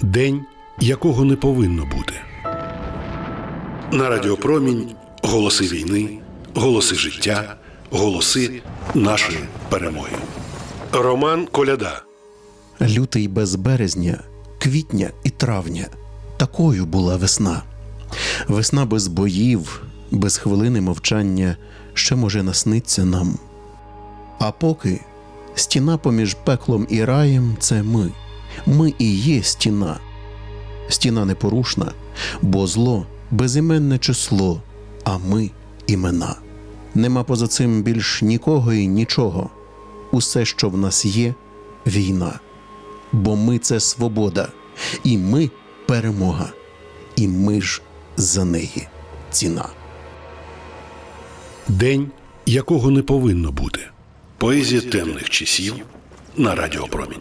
День, якого не повинно бути. На Радіопромінь голоси війни, голоси життя, голоси нашої перемоги. Роман Коляда. Лютий без березня, квітня і травня. Такою була весна. Весна без боїв, без хвилини мовчання, що може насниться нам. А поки стіна поміж пеклом і раєм це ми. Ми і є стіна. Стіна непорушна, бо зло безіменне число, а ми імена. Нема поза цим більш нікого і нічого. Усе, що в нас є, війна. Бо ми це свобода, і ми перемога, і ми ж за неї ціна. День, якого не повинно бути. Поезія темних часів на Радіопромінь.